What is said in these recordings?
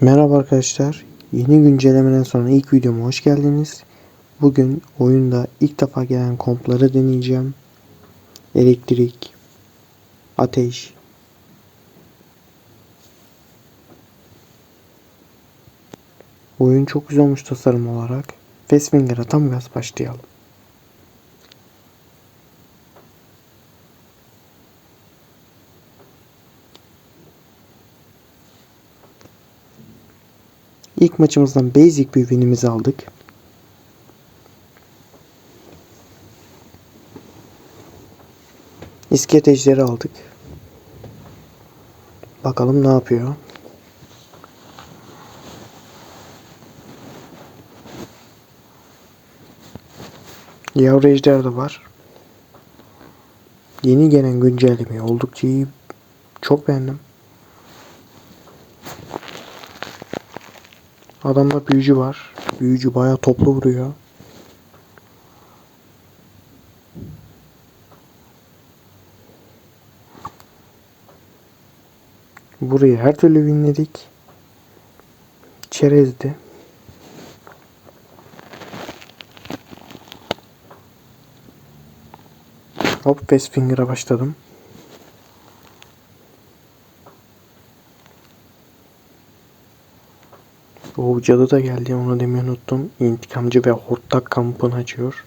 Merhaba arkadaşlar. Yeni güncellemeden sonra ilk videoma hoş geldiniz. Bugün oyunda ilk defa gelen kompları deneyeceğim. Elektrik, ateş. Oyun çok güzel olmuş tasarım olarak. Fastfinger'a tam gaz başlayalım. İlk maçımızdan basic bir winimizi aldık. İskelet aldık. Bakalım ne yapıyor. Yavru ejder de var. Yeni gelen güncelleme oldukça iyi. Çok beğendim. Adamda büyücü var. Büyücü bayağı toplu vuruyor. Burayı her türlü winledik. Çerezdi. Hop Fast Finger'a başladım. O cadı da geldi onu demeyi unuttum. İntikamcı ve hortlak kampını açıyor.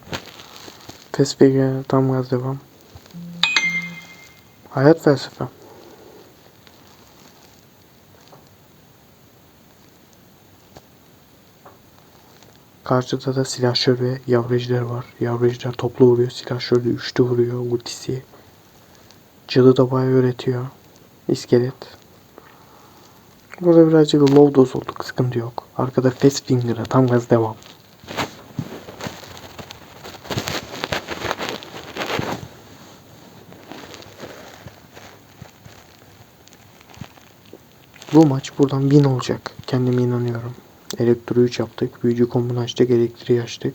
Fast tam gaz devam. Hayat felsefe. Karşıda da silahşör ve yavru ejder var. Yavru ejder toplu vuruyor. Silahşör de üçlü vuruyor ultisi. Cadı da bayağı öğretiyor. İskelet. Burada birazcık low dose olduk. Sıkıntı yok. Arkada fast finger'a tam gaz devam. Bu maç buradan win olacak. Kendime inanıyorum. Elektro 3 yaptık. Büyücü kombunu açtık. Elektriği açtık.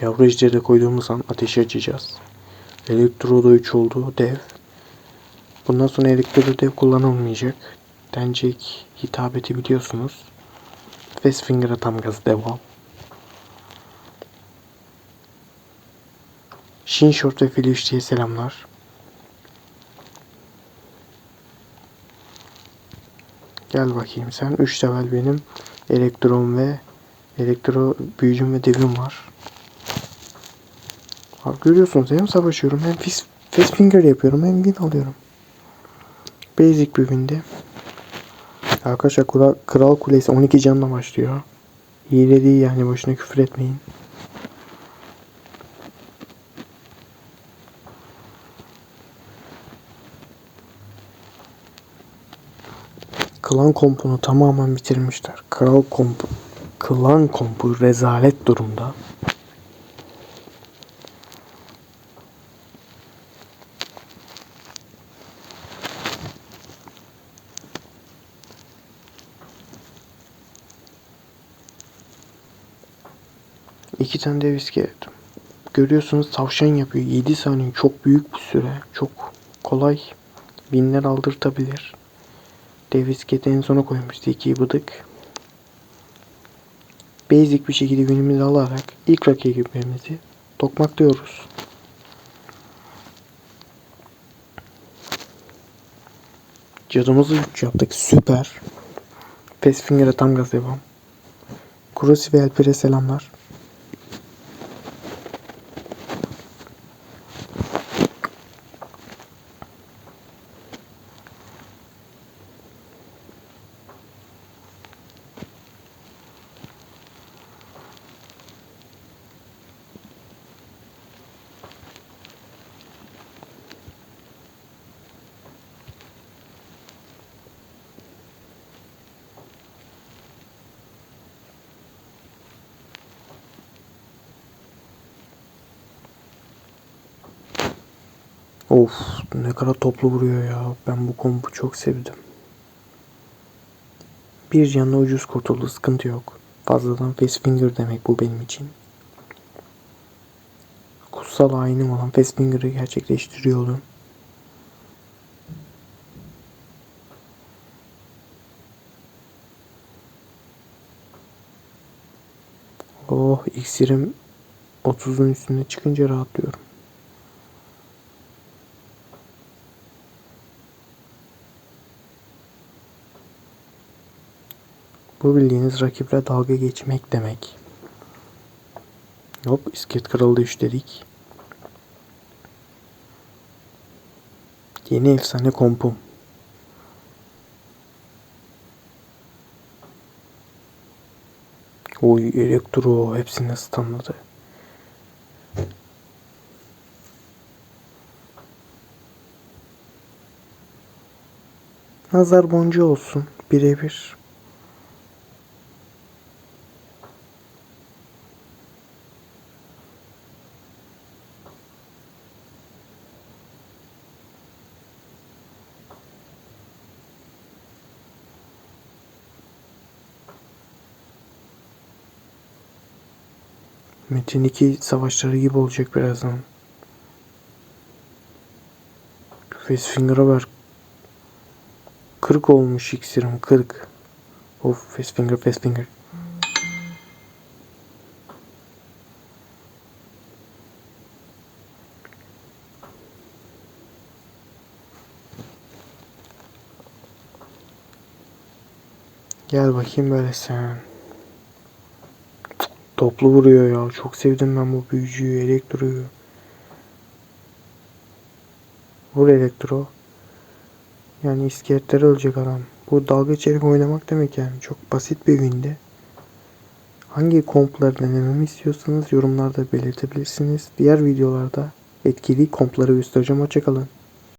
Yavru ejderi de koyduğumuz an ateşi açacağız. Elektro da 3 oldu. Dev. Bundan sonra elektro dev kullanılmayacak. Dencek hitabeti biliyorsunuz. Fast Finger'a tam gaz devam. Shin Short ve Fili 3 diye selamlar. Gel bakayım sen. 3 level benim. Elektron ve elektro büyücüm ve devim var. Abi görüyorsunuz hem savaşıyorum hem fist, fast finger yapıyorum hem win alıyorum. Basic bir windi. Arkadaşlar Kral, Kral Kulesi 12 canla başlıyor. Hile değil yani boşuna küfür etmeyin. Klan kompunu tamamen bitirmişler. Kral kompu, klan kompu rezalet durumda. İki tane dev iskelet. Görüyorsunuz tavşan yapıyor. 7 saniye çok büyük bir süre. Çok kolay. Binler aldırtabilir. Dev iskeleti en sona koymuştu. İkiyi bıdık. Basic bir şekilde günümüzü alarak ilk rakibimizi tokmaklıyoruz. Cadımızı 3 yaptık. Süper. Fastfinger'e tam gaz devam. Kurosi ve Alper'e selamlar. Of ne kadar toplu vuruyor ya. Ben bu kombu çok sevdim. Bir canla ucuz kurtuldu. Sıkıntı yok. Fazladan fast finger demek bu benim için. Kutsal ayinim olan fast finger'ı gerçekleştiriyordum. Oh iksirim 30'un üstüne çıkınca rahatlıyorum. Bu bildiğiniz rakiple dalga geçmek demek. Hop iskelet kralı da. Yeni efsane kompum. Oy elektro hepsini stunladı. Nazar boncuğu olsun birebir. Metin 2 savaşları gibi olacak birazdan. Facefinger'a ver. 40 olmuş iksirim 40. Of Facefinger Facefinger. Gel bakayım böyle sen. Toplu vuruyor ya. Çok sevdim ben bu büyücüyü, elektroyu. Vur elektro. Yani iskeletler ölecek adam. Bu dalga içerik oynamak demek yani. Çok basit bir günde. Hangi kompları denememi istiyorsanız yorumlarda belirtebilirsiniz. Diğer videolarda etkili kompları göstereceğim. Hoşçakalın.